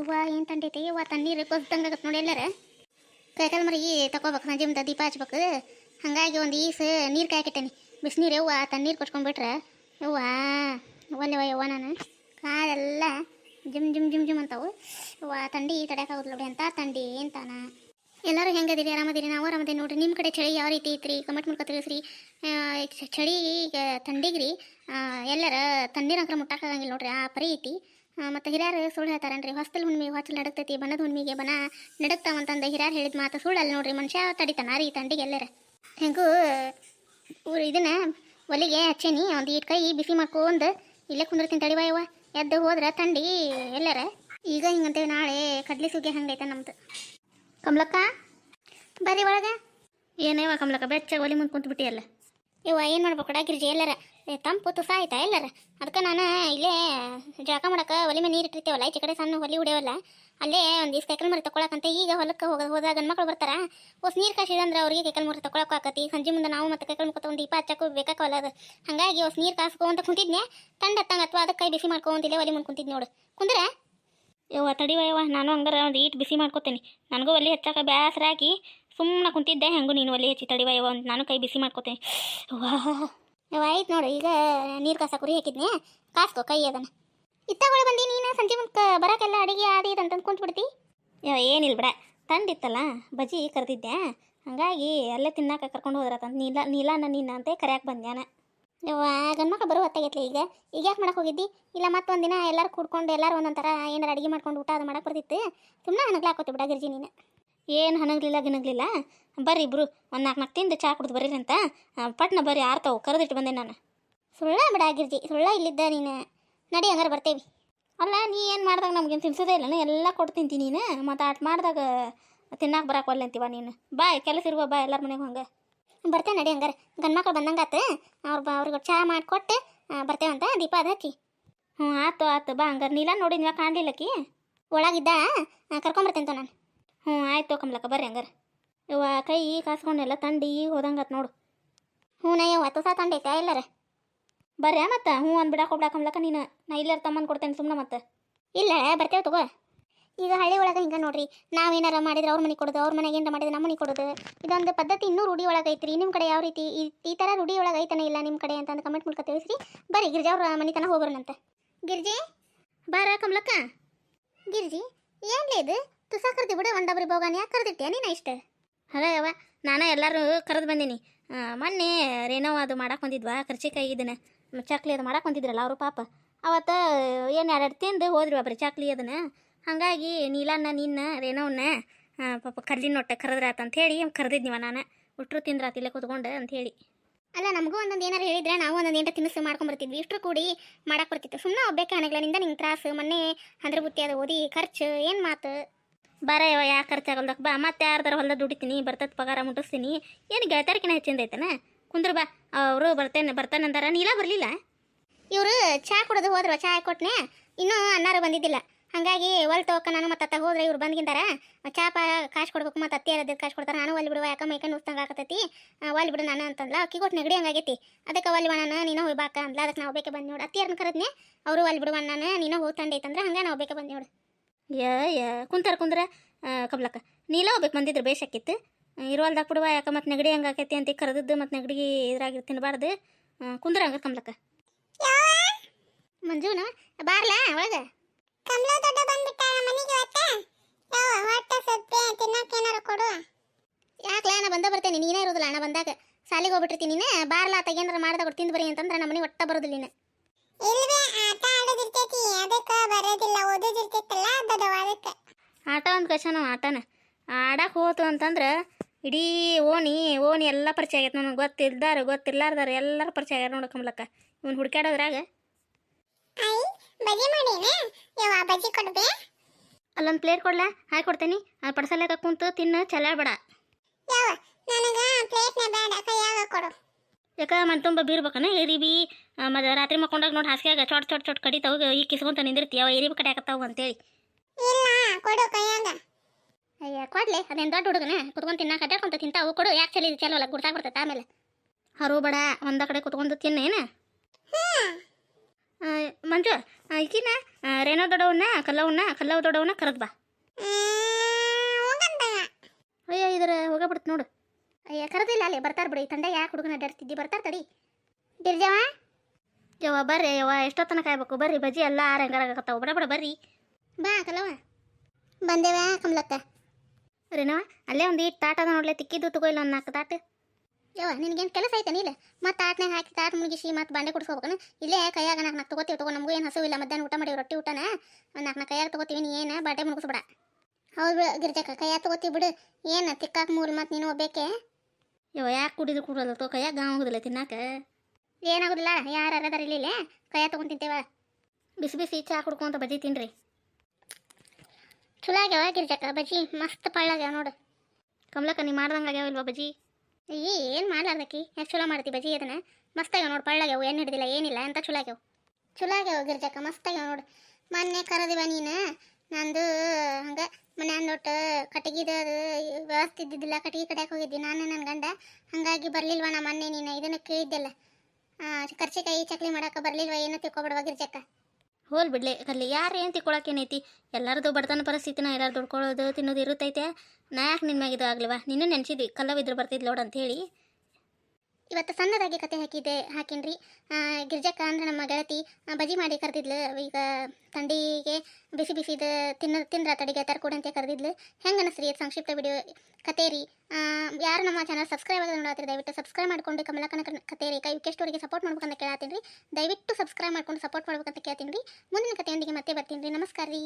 ಇವ ಏನು ತಂಡೈತಿ ಇವ ತಣ್ಣೀರು ನೋಡಿ ಎಲ್ಲರ. ಕೈಕಾಲು ಮರಿ ತಗೋಬೇಕು ಸಂಜೆ ಮುಂದೆ ದೀಪ ಹಚ್ಬೇಕು. ಹಾಗಾಗಿ ಒಂದು ಈಸ್ ನೀರು ಕಾಯ್ಕಿಟ್ಟೇನಿ. ಬಿಸಿನೀರು ಯವ್ವ ತಣ್ಣೀರು ಕೊಚ್ಕೊಂಡ್ಬಿಟ್ರೆ ಯವ್ವ ಒಲ್ಲೆವ ಯವ್ವ ನಾನು. ಕಾಲೆಲ್ಲ ಜಿಮ್ ಜಿಮ್ ಜಿಮ್ ಜಿಮ್ ಅಂತಾವು. ಯವ್ವ ತಂಡಿ ತಡ್ಯಾಕಾಗೋದಿಲ್ಲ ನೋಡಿ ಅಂತ ತಂಡಿ ಅಂತಾನ. ಎಲ್ಲರೂ ಹೆಂಗದಿರಿ ಆರಾಮದಿರಿ? ನಾವು ಆರಾಮದಿರಿ ನೋಡ್ರಿ. ನಿಮ್ಮ ಕಡೆ ಚಳಿ ಯಾವ ರೀತಿ ಐತ್ರಿ? ಕಮೆಂಟ್ ಮಾಡ್ಕೊ ತಿಳಿಸ್ರಿ. ಚಳಿ ಈಗ ತಂಡಿಗ್ರಿ. ಎಲ್ಲರ ತಣ್ಣೀರು ಅಂಕರ ಮುಟ್ಟಾಕಾಗಂಗಿಲ್ಲ ನೋಡ್ರಿ. ಆ ಪರಿ ಐತಿ. ಮತ್ತು ಹಿರಿಯರು ಸುಳ್ಳು ಹೇಳ್ತಾರನ್ರಿ? ಹೊಸ್ತಲ್ ಹುಣ್ಣಿಮೆ ಹೊಚ್ಚಲ್ ನಡಕ್ತೈತಿ ಬನದ ಹುಣ್ಮಿಗೆ ಬನ ನಡಕ್ತಾವಂತಂದ ಹಿರಿಯರು ಹೇಳಿದ ಮಾತು ಸುಳ್ಳಲ್ಲ ನೋಡ್ರಿ, ಮನುಷ್ಯ ತಡಿತಾನ ರೀ ತಂಡಿಗೆ ಎಲ್ಲರ. ಹೆಂಗೂ ಇದನ್ನ ಒಲಿಗೆ ಹಚ್ಚೇನಿ, ಒಂದು ಈಟ್ ಕೈ ಬಿಸಿ ಮಾಡ್ಕೊಂಡು ಇಲ್ಲೇ ಕುಂದಿರ್ತೀನಿ ತಡಿವಾಯವ ಎದ್ದು ಹೋದ್ರೆ ತಂಡಿ ಎಲ್ಲರ. ಈಗ ಹಿಂಗಂತೇವೆ ನಾಳೆ ಕಡ್ಲಿ ಸುಗ್ಗಿ ಹಂಗೈತೆ ನಮ್ದು. ಕಮಲಕ್ಕ, ಬರ್ರಿ ಒಳಗೆ. ಏನೇವ ಕಮಲಕ್ಕ ಬೆಚ್ಚ ಒಲಿ ಮುಂದೆ ಕುಂತ್ಬಿಟ್ಟಿಯಲ್ಲ. ಇವ ಏನು ಮಾಡ್ಬೇಕು ಗಿರ್ಜಿ ಎಲ್ಲರ? ತಂಪು ತುಸ ಆಯ್ತಾ ಎಲ್ಲರ? ಅದಕ್ಕೆ ನಾನು ಇಲ್ಲೇ ಜಳಕ ಮಾಡಕ್ಕೆ ಒಲಿ ಮೇಲೆ ನೀರು ಇಟ್ಟಿರ್ತೇವಲ್ಲ, ಈಚೆ ಕಡೆ ಸಣ್ಣ ಹೊಲಿ ಉಡ್ಯಾವಲ್ಲ, ಅಲ್ಲೇ ಒಂದು ಈಸ್ ಕೈಕಲ್ ಮರಿ ತಗೊಳಕಂತ ಈಗ ಹೊಲಕ್ಕೆ ಹೋಗ, ಹೋದಾಗ ಮಕ್ಕಳು ಬರ್ತಾರ. ಹೊಸ ನೀರು ಕಾಸಿದಂದ್ರೆ ಅವರಿಗೆ ಕೈಕಲ್ ಮರಿ ತಗೊಳಕ್ಕೆ ಆಕತಿ. ಸಂಜೆ ಮುಂದೆ ನಾವು ಮತ್ತೆ ಕೈಕಲ್ ಮುಖ ಒಂದು ದೀಪ ಹಚ್ಚಕ್ಕೆ ಬೇಕಾಕವಲ್ಲ ಅದು. ಹಾಗಾಗಿ ಹೊಸ ನೀರು ಕಾಸ್ಕೊಂತ ಕುಂತಿದ್ನೆ. ತಂಡ ಹತ್ತಂಗ ಅಥವಾ ಅದಕ್ಕೆ ಕೈ ಬಿಸಿ ಮಾಡ್ಕೊಂತಿಲ್ಲ ಒಲಿ ಮುಂದೆ ಕುಂತಿದ್ ನೋಡು. ಕುಂದ್ರೆ? ಯವ್ವ ತಡಿವ ಯವ್ವ, ನಾನು ಹಂಗಾರ ಒಂದು ಈಟ್ ಬಿಸಿ ಮಾಡ್ಕೊತೀನಿ. ನನಗೂ ಒಲಿ ಹಚ್ಚಾಕ ಬ್ಯಾಸರ ಹಾಕಿ ಸುಮ್ಮನೆ ಕುಂತಿದ್ದೆ. ಹೆಂಗು ನೀನು ಒಲಿ ಹಚ್ಚಿ ತಡಿವ ಯವ್ವ ನಾನು ಕೈ ಬಿಸಿ ಮಾಡ್ಕೊತೀನಿ. ಯವ್ವ ಆಯ್ತು ನೋಡು ಈಗ ನೀರು ಕಾಸ ಕುರಿ ಹಾಕಿದ್ನೆ ಕಾಸ್ಕೋ ಕೈ ಅದನ್ನ. ಇತ್ತಗೊಳ ಬಂದಿ ನೀನು ಸಂಜೆ ಮುಂದೆ ಬರೋಕ್ಕೆಲ್ಲ ಅಡಿಗೆ ಇದು ಅಂತಂದು ಕುಂತ್ಬಿಡ್ತಿ? ಯೋ ಏನಿಲ್ಲ ಬಿಡ ತಂದಿತ್ತಲ್ಲ ಬಜ್ಜಿ ಕರೆದಿದ್ದೆ ಹಂಗಾಗಿ ಅಲ್ಲೇ ತಿನ್ನಾಕ ಕರ್ಕೊಂಡು ಹೋದ್ರತಂತ ನೀಲ ನೀಲಾನ ನೀನ ಅಂತ ಕರೆಯಕ್ಕೆ ಬಂದ್ಯಾನ. ಯವ್ವ ಗಂಡ್ಮಕ್ಳು ಬರೋ ಹೊತ್ತಾಗೈತ್ಲಿ ಈಗ ಈಗ ಯಾಕೆ ಮಾಡಕ್ಕೆ ಹೋಗಿದ್ದಿ? ಇಲ್ಲ ಮತ್ತೊಂದು ದಿನ ಎಲ್ಲರೂ ಕೂಡ್ಕೊಂಡು ಎಲ್ಲರೂ ಒಂದೊಂಥರ ಏನಾರು ಅಡುಗೆ ಮಾಡ್ಕೊಂಡು ಊಟ ಅದು ಮಾಡಕ್ಕೆ ಬರ್ತಿತ್ತು ಸುಮ್ಮನೆ ಹಣಗ್ಲಾಕೋತಿ ಬಿಡ ಗಿರ್ಜಿ ನೀನು. ಏನು ಹಣಗ್ಲಿಲ್ಲ ಗಿನಗ್ಲಿಲ್ಲ ಬರ್ರಿ ಇಬ್ರು, ಒಂದು ನಾಲ್ಕು ನಾಲ್ಕು ತಿಂದು ಚಾ ಕುಡ್ದು ಬರ್ರಿ ಅಂತ. ಪಟ್ನ ಬರ್ರಿ, ಆರ್ತಾವು, ಕರೆದಿಟ್ಟು ಬಂದೆ ನಾನು. ಸುಳ್ಳ ಬಿಡ ಆಗಿರ್ಜಿ ಸುಳ್ಳ ಇಲ್ಲಿದ್ದ ನೀನು. ನಡಿ ಹಂಗಾರೆ ಬರ್ತೇವಿ. ಅಲ್ಲ, ನೀ ಏನು ಮಾಡಿದಾಗ ನಮ್ಗೇನು ತಿನ್ಸೋದೇ ಇಲ್ಲ ಎಲ್ಲ ಕೊಟ್ಟು ತಿಂತೀನಿ ನೀನು. ಮತ್ತು ಆಟ ಮಾಡಿದಾಗ ತಿನ್ನಾಕ ಬರಕ್ಕೆ ಒಲ್ಲೆ ಅಂತೀವ ನೀನು. ಬಾ ಕೆಲಸ ಇರುವ, ಬಾ, ಎಲ್ಲರ ಮನೆಗೆ ಹಂಗೆ. ಬರ್ತೇವೆ ನಡಿ ಹಂಗಾರೆ. ಗಂಡು ಮಕ್ಳು ಬಂದಂಗಾತು. ಅವ್ರು ಬ, ಅವ್ರಿಗೆ ಚಹಾ ಮಾಡಿಕೊಟ್ಟು ಬರ್ತೇವಂತ ದೀಪ ಅದು ಹಚ್ಚಿ. ಹ್ಞೂ ಆತು ಆತು, ಬಾ ಹಂಗಾರೆ. ನೀಲ ನೋಡಿದ್ವ ಕಾಣಲಿಲ್ಲಕ್ಕಿ ಒಳಗಿದ್ದ? ಕರ್ಕೊಂಬರ್ತೇನೆ ನಾನು. ಹ್ಞೂ ಆಯ್ತು ಕಮಲಕ್ಕ, ಬರ್ರಿ ಹಂಗಾರೆ. ಇವ ಕೈ ಕಾಸ್ಕೊಂಡೆಲ್ಲ ತಂಡಿ ಹೋದಂಗತ್ ನೋಡು. ಹ್ಞೂ ನಯ್ಯ ಯವ್ವ ತುಸ ತಂಡೈತೆ ಎಲ್ಲರ? ಬರ್ರಿ ಮತ್ತೆ, ಹ್ಞೂ ಬಿಡಾಕ ಕಮಲಕ್ಕ ನೀನು. ನಾ ಇಲ್ಲರ ತಮ್ಮನ್ ಕೊಡ್ತೇನೆ ಸುಮ್ಮನೆ ಮತ್ತೆ. ಇಲ್ಲ, ಬರ್ತೇವೆ ತಗೋ. ಈಗ ಹಳ್ಳಿ ಒಳಗೆ ಹಿಂಗೆ ನೋಡ್ರಿ, ನಾವೇನಾರ ಮಾಡಿದ್ರೆ ಅವ್ರ ಮನೆ ಕೊಡೋದು, ಅವ್ರ ಮನೆಗೆ ಏನಾರ ಮಾಡಿದ್ರೆ ನಮ್ಮ ಮನೆ ಕೊಡೋದು. ಇದೊಂದು ಪದ್ಧತಿ ಇನ್ನೂ ರೂಢಿ ಒಳಗೆ ಐತ್ರಿ. ನಿಮ್ಮ ಕಡೆ ಯಾವ ರೀತಿ ಈ ಈ ಥರ ರೂಢಿ ಒಳಗೆ ಐತನ ಇಲ್ಲ ನಿಮ್ಮ ಕಡೆ ಅಂತಂದು ಕಮೆಂಟ್ ಮೂಲಕ ತಿಳಿಸ್ರಿ. ಬರ್ರಿ, ಗಿರ್ಜಾ ಅವ್ರ ಮನೆ ತನಕ ಹೋಗ್ಬರೋಣಂತ. ಗಿರ್ಜಿ, ಬಾರ ಕಮಲಕ್ಕ. ಗಿರ್ಜಿ, ಏನ್ಲೇ ಇದು? ತುಸಾ ಕರ್ದಿ ಬಿಡು ಒಂಡಬ್ರಿ ಬೋಗಾನ ಯಾಕೆ ಕರೆದಿಟ್ಟೆ ನೀನು ಇಷ್ಟ? ಅಲ್ಲ ಯವ್ವ, ನಾನು ಎಲ್ಲರೂ ಕರೆದು ಬಂದೀನಿ. ಮೊನ್ನೆ ರೇನೋ ಅದು ಮಾಡಕ್ಕೆ ಬಂದಿದ್ವಾ, ಕರ್ಚಿಕಾಯಿ ಇದನ್ನು ಚಕ್ಲಿ ಅದು ಮಾಡಕ್ಕೆ ಬಂದಿದ್ರಲ್ಲ ಅವರು ಪಾಪ. ಅವತ್ತು ಏನು ಎರಡು ತಿಂದು ಹೋದ್ರಿ ಒಬ್ರು ಚಕ್ಲಿ ಅದನ್ನು. ಹಾಗಾಗಿ ನೀಲನ್ನ, ನಿನ್ನ ರೇನೋವನ್ನ ಪಾಪ ಕರ್ಲಿನ ಒಟ್ಟೆ ಕರೆದ್ರಾತ ಅಂತ ಹೇಳಿ ಕರೆದಿದ್ನಿವ ನಾನು. ಉಟ್ರು ತಿಂದ್ರಾತ ಇಲ್ಲೇ ಕೂತ್ಕೊಂಡು ಅಂತ ಹೇಳಿ. ಅಲ್ಲ, ನಮಗೂ ಒಂದೊಂದು ಏನಾರು ಹೇಳಿದ್ರೆ ನಾವು ಒಂದೊಂದು ಏನಾರ ತಿನಿಸು ಮಾಡ್ಕೊಂಬರ್ತಿದ್ವಿ ಇಷ್ಟು ಕೂಡಿ ಮಾಡಕ್ಕೆ ಬರ್ತಿತ್ತು. ಸುಮ್ಮನೆ ಒಬ್ಬಕ್ಕೆ ಹಣಗಳಿಂದ ನಿಂಗೆ ತ್ರಾಸು, ಮೊನ್ನೆ ಅಂದ್ರೆ ಬುತ್ತಿ ಅದು ಓದಿ, ಖರ್ಚು, ಏನು ಮಾತು? ಬರ ಯಾ ಯಾಕೆ ಖರ್ಚಾಗಲ್ದಕ್ಕೆ ಬಾ, ಮತ್ತೆ ಯಾರ್ದಾರ ಹೊಲ್ದ ದುಡಿತೀನಿ ಬರ್ತದ ಪಗಾರ ಮುಟ್ಟಿಸ್ತೀನಿ. ಏನು ಗೆಳತಾರಕಿನ ಹೆಚ್ಚಿಂದ ಐತನ? ಕುಂದ್ರ ಬಾ, ಅವರು ಬರ್ತೇನೆ, ಬರ್ತಾನೆ ಅಂದಾರ. ನೀಲ ಬರಲಿಲ್ಲ? ಇವರು ಚಹಾ ಕುಡಿದು ಹೋದ್ರು ಚಹಾ ಕೊಟ್ನೆ. ಇನ್ನೂ ಅನ್ನಾರು ಬಂದಿದ್ದಿಲ್ಲ. ಹಾಗಾಗಿ ಒಲ್ ತೋಕ ನಾನು ಮತ್ತೆ ಅತ್ತ ಹೋದ್ರೆ ಇವ್ರು ಬಂದ್ಗಿಂತಾರ ಚಹಾ ಪಾ ಕೊಡ್ಬೇಕು ಮತ್ತೆ ಅತ್ತೆ ಅದ ಕಾಸು ಕೊಡ್ತಾರೆ. ನಾನು ಒಲ್ಲಿ ಬಿಡುವ ಯಾಕೆ ಮೈಕೈ ನುಸ್ತಂಗೆ ಆಗತೈತಿ ಒಲ್ಲಿ ಬಿಡು ನಾನು ಅಂತಂದ್ಲ. ಅಕ್ಕಿ ಕೊಟ್ಟು ನೆಗಡಿ ಹಂಗಾಗೈತಿ ಅದಕ್ಕೆ ಒಲ್ಲಿ ನಾನು ನೀನು ಹೋಗಿ ಬಾಕ ಅಂದ್ಲ. ಅದಕ್ಕೆ ನಾವು ಬೇಕೆ ಬಂದು ನೋಡು. ಅತ್ತಿಯರ್ನ ಕರೆದ್ನೆ, ಅವರು ಒಲ್ಲಿ ಬಿಡುವ ನಾನು, ನೀನು ಹೋಗಿ ತಂಡೈತಂದ್ರೆ ಹಂಗೆ ನಾವು ಬೇಕೆ ಬಂದು ನೋಡು. ಯ ಯ. ಕುಂತಾರ ಕುಂದ್ರ. ಕಬ್ಲಕ್ಕ ನೀಲ ಹೋಗ್ಬೇಕು ಬಂದಿದ್ರೆ ಬೇಷಾಕಿತ್ತು ಇರುವಲ್ದಾಗ ಬಿಡುವ ಯಾಕೆ ಮತ್ತೆ ನೆಗಡಿ ಹಂಗೆ ಆಕೈತಿ ಅಂತ ಕರೆದಿದ್ದು ಮತ್ತು ನೆಗಡಿ ಇದ್ರಾಗಿ ತಿನ್ನಬಾರ್ದು ಕುಂದ್ರ ಹಂಗ ಕಮ್ಲಕ್ಕ. ಮಂಜುನ ಬಾರ್ಲಾ ಒಳಗೆ? ಕಮಲ ದೊಡ್ಡ ಬಂದ್ಬಿಟ್ಟಾಳ ಮನೆಗೆ ಯಾವ ಹೊಟ್ಟೆ ಸತ್ತೆ ತಿನ್ನಕ್ಕೆ ಏನಾರ ಕೊಡು ಯಾಕ್ಲ ನಾ ಬಂದ ಬರ್ತೇನೆ ನೀನೇ ಇರೋದಿಲ್ಲ ಅಣ್ಣ ಬಂದಾಗ. ಸಾಲಿಗೆ ಹೋಗ್ಬಿಟ್ಟಿರ್ತೀನಿ ನೀನು ಬಾರ್ಲಾ ತಗೇನಾರ ಮಾಡ್ದಾಗ ತಿಂದು ಬರಿ ಅಂತಂದ್ರೆ ನಮ್ಮ ಮನೆ ಒಟ್ಟ ಬರೋದಿಲ್ಲ ನೀನು. ಇಲ್ವೇ ಆಟ ಆಡೋದಿರ್ತೈತಿ ಅದಕ್ಕೆ ಬರೋದಿಲ್ಲ. ಆಟ ಒಂದು ಕಶನ ಆಟನ. ಆಡಕ್ಕೆ ಹೋತು ಅಂತಂದ್ರೆ ಇಡೀ ಓಣಿ ಓಣಿ ಎಲ್ಲ ಪರಿಚಯ ಆಗೈತೆ ನನಗೆ. ಗೊತ್ತಿಲ್ದಾರ ಗೊತ್ತಿಲ್ಲಾರ್ದಾರ ಎಲ್ಲರೂ ಪರಿಚಯ ಆಗ್ಯಾರ ನೋಡು ಕಮಲಕ್ಕ. ಇವ್ನು ಹುಡುಕಾಡೋದ್ರಾಗ ಯಾವ ಅಲ್ಲೊಂದು ಪ್ಲೇಟ್ ಕೊಡ್ಲಾ? ಹಾಕಿ ಕೊಡ್ತೇನೆ. ಆ ಪಡ್ಸಲೆಕ್ಕ ಕುಂತು ತಿನ್ನು ಯಾವ ಬೇಡ. ಯಾಕ ಮನ್ ತುಂಬ ಬೀರ್ಬೇಕನ? ಏರಿಬಿ ಮತ್ತು ರಾತ್ರಿ ಮಕ್ಕೊಂಡಾಗ ನೋಡಿ ಹಾಸಿಗೆಯಾಗ ಚೊಟ್ ಚೊಟ್ ಚೊಟ್ ಕಡಿತಾವ ಈ ಕಿಸ್ಕೊಂತ ನಿಂದಿರ್ತಿ ಅವ ಕಡೆ ಹಾಕತ್ತಾವ ಅಂತೇಳಿ. ಇಲ್ಲ ಕೊಡು ಕೈಯಾಗ. ಅಯ್ಯ ಕೊಡ್ಲಿ ಅದೇನು ದೊಡ್ಡ ಹುಡುಗನ? ಕುತ್ಕೊಂಡು ತಿನ್ನಾಕ ಅಡ್ಡಾಡ್ಕೊಂತ ತಿಂತಾವು ಕೊಡು ಯಾಕೆ ಚಲಿ ಚಲೋ ಅಲ್ಲ ಗುಡ್ತಾಗ ಬರ್ತೈತೆ ಆಮೇಲೆ. ಹರು ಬಡ ಒಂದ ಕಡೆ ಕುತ್ಕೊಂಡು ತಿನ್ನೇನು ಮಂಜು ಈಕಿನ ರೇನೋ ರೇಣು ದೊಡ್ಡವನ್ನ ಕಲ್ಲವನ್ನ ಕಲ್ಲವ ದೊಡ್ಡವನ್ನ ಕರೆದ್ ಬಾ. ಅಯ್ಯ ಇದ್ರ ಹೋಗಬಿಡ್ತು ನೋಡು. ಅಯ್ಯ ಕರೆದಿಲ್ಲ ಅಲ್ಲಿ ಬರ್ತಾರ ಬಿಡಿ ತಂಡ ಯಾಕೆ ಹುಡುಗನ ಅಡ್ಡಾಡ್ತಿದ್ದಿ? ಬರ್ತಾರ ತಡಿ. ಗಿರ್ಜವ? ಯವ್ವ ಬರ್ರಿ ಯವ್ವ ಎಷ್ಟೊತ್ತನ ಕಾಯ್ಬೇಕು? ಬರ್ರಿ ಬಜ್ಜಿ ಎಲ್ಲ ಆರಂಗಾರಾಗತ್ತಾವ ಬಡ ಬಡ ಬರ್ರಿ. ಬಾ ಕಲವ. ಬಂದೇವ ಕಮಲಕ್ಕ. ರೇನವ ಅಲ್ಲೇ ಒಂದು ಇಟ್ಟು ತಾಟ ಅದ ನೋಡ್ಲೆ ತಿಕ್ಕಿದ್ದು ತಗೋ ಇಲ್ಲ ಒಂದು ನಾಲ್ಕು ತಾಟ. ಯವ್ವ ನಿನಗೇನು ಕೆಲಸ ಐತೆ ನೀಲ? ಮತ್ತೆ ತಾಟ್ನಾಗ ಹಾಕಿ ತಾಟ್ ಮುಗಿಸಿ ಮತ್ತೆ ಬಾಂಡೆ ಕುಡಿಸ್ಕೋಬೇಕನ? ಇಲ್ಲೇ ಕೈಯಾಗ ನಾಲ್ಕು ನಾಲ್ಕು ತಗೋತೀವಿ ತಗೋ ನಮಗೂ ಏನು ಹಸಿವಿಲ್ಲ ಮಧ್ಯಾಹ್ನ ಊಟ ಮಾಡಿ ರೊಟ್ಟಿ ಊಟನ? ಒಂದು ನಾಲ್ಕು ನಾಲ್ಕು ಕೈಯಾಗ ತಗೋತೀವಿ ನೀ ಏನು ಬಾಂಡೆ ಮುಗಿಸ್ಬಿಡ ಹೌದು ಬಿಡು ಗಿರ್ಜಕ್ಕ ಕೈಯ ತಗೋತೀವಿ ಬಿಡು. ಏನು ತಿಕ್ಕಾಕ ಮೂರು ಮತ್ತು ನೀನು ಒಬ್ಬೇಕೆ? ಯವ್ವ ಯಾಕೆ ಕುಡಿದು ಕುಡಲ್ಲ ತೋ ಕೈಯಾಗ ಗಾಂವ್ ಹೋಗುದಿಲ್ಲ ತಿನ್ನಾಕ? ಏನಾಗೋದಿಲ್ಲ ಯಾರು ಅದಾರ ಇಲ್ಲೇ ಕೈಯಾಗ ತೊಗೊಂಡು ತಿಂತೇವ? ಬಿಸಿ ಬಿಸಿ ಚಾ ಕುಡ್ಕೊಂತ ಬಜ್ಜಿ ತಿನ್ರಿ. ಚಲೋ ಆಗ್ಯಾವ ಗಿರ್ಜಕ್ಕ? ಬಜ್ಜಿ ಮಸ್ತ್ ಪಳ್ಳಾಗ್ಯಾವ ನೋಡು. ಕಮಲಕ್ಕ, ನೀ ಮಾಡ್ದಂಗೆ ಆಗ್ಯಾವ ಇಲ್ವಾ ಬಜ್ಜಿ? ಏನು ಮಾಡ್ಲಾರ್ದಕ್ಕಿ ಎಷ್ಟು ಚಲೋ ಮಾಡ್ತಿ ಬಜ್ಜಿ ಅದನ್ನ? ಮಸ್ತ್ ಆಗ್ಯಾವ ನೋಡು ಪಳ್ಳಾಗ್ಯಾವ ಏನು ಹಿಡಿದಿಲ್ಲ, ಏನಿಲ್ಲ ಅಂತ ಚಲೋ ಆಗ್ಯಾವ? ಚಲೋ ಆಗ್ಯಾವ ಗಿರ್ಜಕ್ಕ, ಮಸ್ತ್ ಆಗ್ಯಾವ ನೋಡು. ಮೊನ್ನೆ ಕರೆದಿವ ನೀನು? ನಂದು ಹಂಗೆ ಮನೆ ಅಂದೊಟ್ಟು ಕಟ್ಟಿಗಿದ ವ್ಯವಸ್ಥೆ ಇದ್ದಿದ್ದಿಲ್ಲ, ಕಟ್ಟಿಗೆ ಕಡೆಯಕ್ಕೆ ಹೋಗಿದ್ದಿ. ನಾನು ನನ್ನ ಗಂಡ ಹಾಗಾಗಿ ಬರಲಿಲ್ವ ನಾ ಮೊನ್ನೆ ನೀನು? ಇದನ್ನು ಕೇಳಿದ್ದೆಲ್ಲ. ಕರ್ಚಿಕಾಯಿ ಚಕ್ಲಿ ಮಾಡೋಕೆ ಬರಲಿಲ್ವ? ಏನು ತಿಳ್ಕೊಬಿಡುವ ಗಿರ್ಜಕ್ಕ? ಹೋಲ್ ಬಿಡ್ಲೆ. ಕಲ್ಲಿ ಯಾರು ಏನು ತಿಳ್ಕೊಳಕೇನೈತಿ ಎಲ್ಲರದು ಬಡತನ ಪರಿಸ್ಥಿತಿನ ಎಲ್ಲರೂ ದುಡ್ಕೊಳ್ಳೋದು ತಿನ್ನೋದು ಇರುತ್ತೈತೆ. ನಾ ಯಾಕೆ ನಿನ್ನ ಮ್ಯಾಗ ಇದು ಆಗ್ಲಿವ? ನೀನು ನೆನ್ಸಿದ್ದಿ ಕಲ್ಲವಿದ್ರು ಬರ್ತಿದ್ಲು ನೋಡು ಅಂತ ಹೇಳಿ ಇವತ್ತು ಸಣ್ಣದಾಗಿ ಕತೆ ಹಾಕಿದ್ದೆ, ಹಾಕಿನ್ರಿ? ಗಿರ್ಜಕ್ಕ ಅಂದ್ರೆ ನಮ್ಮ ಗೆಳತಿ ಬಜಿ ಮಾಡಿ ಕರೆದಿದ್ಲು. ಈಗ ತಂಡಿಗೆ ಬಿಸಿ ಬಿಸಿದ ತಿನ್ನ, ತಿಂದ್ರ ತಡಿಗೆ ತರ್ಕೊಡಿ ಅಂತ ಕರೆದಿದ್ಲು. ಹೆಂಗೆ ಅನಿಸ್ರಿ ಸಂಕ್ಷಿಪ್ತ ವಿಡಿಯೋ ಕತೆ ರೀ? ಯಾರು ನಮ್ಮ ಚಾನಲ್ ಸಬ್ಸ್ಕ್ರೈಬ್ ಆಗೋದು ನೋಡತ್ತೀರಿ ದಯವಿಟ್ಟು ಸಬ್ಸ್ಕ್ರೈಬ್ ಮಾಡ್ಕೊಂಡು ಕಮಲಕನ ಕತೆ ರೀ. ಕೈ ಅವರಿಗೆ ಸಪೋರ್ಟ್ ಮಾಡ್ಬೇಕಂತ ಕೇಳತ್ತೀನಿ ರೀ. ದಯವಿಟ್ಟು ಸಬ್ಸ್ಕ್ರೈಬ್ ಮಾಡ್ಕೊಂಡು ಸಪೋರ್ಟ್ ಮಾಡ್ಬೇಕಂತ ಕೇಳ್ತೀನಿ ರೀ. ಮುಂದಿನ ಕಥೆಯೊಂದಿಗೆ ಮತ್ತೆ ಬರ್ತೀನಿ ರೀ. ನಮಸ್ಕಾರ ರೀ.